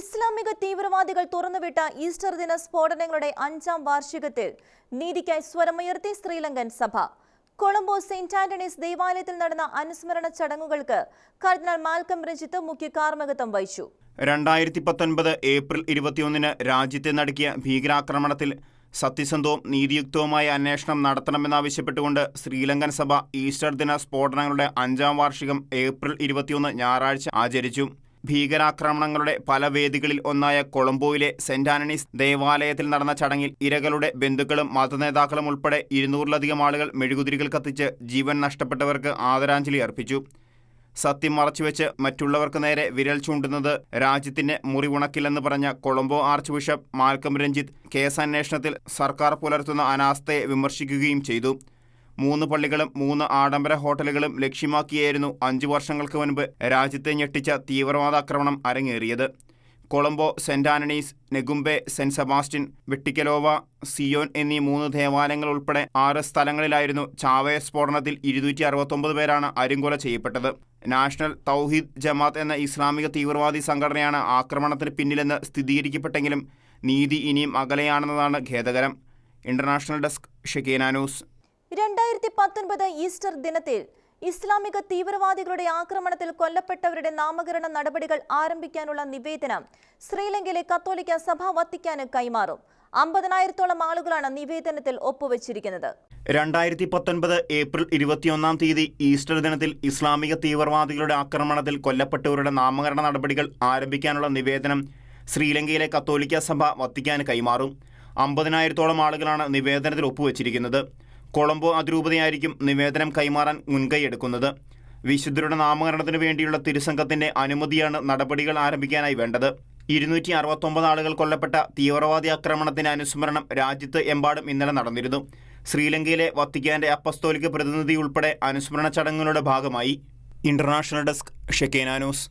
ഇസ്ലാമിക തീവ്രവാദികൾ തുറന്നുവിട്ട ഈസ്റ്റർ ദിന സ്ഫോടനങ്ങളുടെ അഞ്ചാം വാർഷികത്തിൽ നീതിക്കായി സ്വരമുയർത്തി ശ്രീലങ്കൻ സഭ. കൊളംബോ സെന്റ് ആന്റണീസ് ദേവാലയത്തിൽ നടന്ന അനുസ്മരണ ചടങ്ങുകൾക്ക് കർദിനാൾ മാൽക്കം രഞ്ജിത്ത് മുഖ്യ കാർമ്മികത്വം വഹിച്ചു. രണ്ടായിരത്തി പത്തൊൻപത് ഏപ്രിൽ ഇരുപത്തിയൊന്നിന് രാജ്യത്തെ നടക്കിയ ഭീകരാക്രമണത്തിൽ സത്യസന്ധവും നീതിയുക്തവുമായ അന്വേഷണം നടത്തണമെന്നാവശ്യപ്പെട്ടുകൊണ്ട് ശ്രീലങ്കൻ സഭ ഈസ്റ്റർ ദിന സ്ഫോടനങ്ങളുടെ അഞ്ചാം വാർഷികം ഏപ്രിൽ ഇരുപത്തിയൊന്ന് ഞായറാഴ്ച ആചരിച്ചു. ഭീകരാക്രമണങ്ങളുടെ പല വേദികളിൽ ഒന്നായ കൊളംബോയിലെ സെന്റ് ആന്റണീസ് ദേവാലയത്തിൽ നടന്ന ചടങ്ങിൽ ഇരകളുടെ ബന്ധുക്കളും മതനേതാക്കളും ഉൾപ്പെടെ ഇരുന്നൂറിലധികം ആളുകൾ മെഴുകുതിരികൾ കത്തിച്ച് ജീവൻ നഷ്ടപ്പെട്ടവർക്ക് ആദരാഞ്ജലി അർപ്പിച്ചു. സത്യം മറച്ചുവെച്ച് മറ്റുള്ളവർക്ക് നേരെ വിരൽ ചൂണ്ടുന്നത് രാജ്യത്തിന്റെ മുറിവുണക്കില്ലെന്ന് പറഞ്ഞ Colombo archbishop Malcolm Ranjith കേസന്വേഷണത്തിൽ സർക്കാർ പുലർത്തുന്ന അനാസ്ഥയെ വിമർശിക്കുകയും ചെയ്തു. മൂന്ന് പള്ളികളും മൂന്ന് ആഡംബര ഹോട്ടലുകളും ലക്ഷ്യമാക്കിയായിരുന്നു അഞ്ചു വർഷങ്ങൾക്ക് മുൻപ് രാജ്യത്തെ ഞെട്ടിച്ച തീവ്രവാദാക്രമണം അരങ്ങേറിയത്. Colombo saint Anthony's Negombo saint Sebastian Batticaloa Zion എന്നീ മൂന്ന് ദേവാലയങ്ങൾ ഉൾപ്പെടെ ആറ് സ്ഥലങ്ങളിലായിരുന്നു ചാവയ സ്ഫോടനത്തിൽ ഇരുന്നൂറ്റി അറുപത്തൊമ്പത് പേരാണ് അരിങ്കൊല ചെയ്യപ്പെട്ടത്. നാഷണൽ തൗഹീദ് ജമാത്ത് എന്ന ഇസ്ലാമിക തീവ്രവാദി സംഘടനയാണ് ആക്രമണത്തിന് പിന്നിലെന്ന് സ്ഥിരീകരിക്കപ്പെട്ടെങ്കിലും നീതി ഇനിയും അകലെയാണെന്നതാണ് ഖേദകരം. International desk Shekinah news. രണ്ടായിരത്തി പത്തൊൻപത് ഈസ്റ്റർ ദിനത്തിൽ ഇസ്ലാമിക തീവ്രവാദികളുടെ ആക്രമണത്തിൽ കൊല്ലപ്പെട്ടവരുടെ നാമകരണ നടപടികൾ ആരംഭിക്കാനുള്ള നിവേദനം ശ്രീലങ്കയിലെ കത്തോലിക്ക സഭ വത്തിക്കാന് കൈമാറും. അമ്പതിനായിരത്തോളം ആളുകളാണ് നിവേദനത്തിൽ ഒപ്പുവച്ചിരിക്കുന്നത്. രണ്ടായിരത്തി പത്തൊൻപത് ഏപ്രിൽ ഇരുപത്തിയൊന്നാം തീയതി ഈസ്റ്റർ ദിനത്തിൽ ഇസ്ലാമിക തീവ്രവാദികളുടെ ആക്രമണത്തിൽ കൊല്ലപ്പെട്ടവരുടെ നാമകരണ നടപടികൾ ആരംഭിക്കാനുള്ള നിവേദനം ശ്രീലങ്കയിലെ കത്തോലിക്ക സഭ വത്തിക്കാൻ കൈമാറും. അമ്പതിനായിരത്തോളം ആളുകളാണ് നിവേദനത്തിൽ ഒപ്പുവച്ചിരിക്കുന്നത്. കൊളംബോ അതിരൂപതയായിരിക്കും നിവേദനം കൈമാറാൻ മുൻകൈയെടുക്കുന്നത് വിശുദ്ധരുടെ നാമകരണത്തിന് വേണ്ടിയുള്ള തിരുസംഘത്തിന്റെ അനുമതിയാണ് നടപടികൾ ആരംഭിക്കാനായി വേണ്ടത്. ഇരുന്നൂറ്റി അറുപത്തൊമ്പത് ആളുകൾ കൊല്ലപ്പെട്ട തീവ്രവാദി ആക്രമണത്തിന്റെ അനുസ്മരണം രാജ്യത്ത് എമ്പാടും ഇന്നലെ നടന്നിരുന്നു. ശ്രീലങ്കയിലെ വത്തിക്കാന്റെ അപ്പസ്തോലിക പ്രതിനിധി ഉൾപ്പെടെ അനുസ്മരണ ചടങ്ങുകളുടെ ഭാഗമായി. International desk Shekinah news.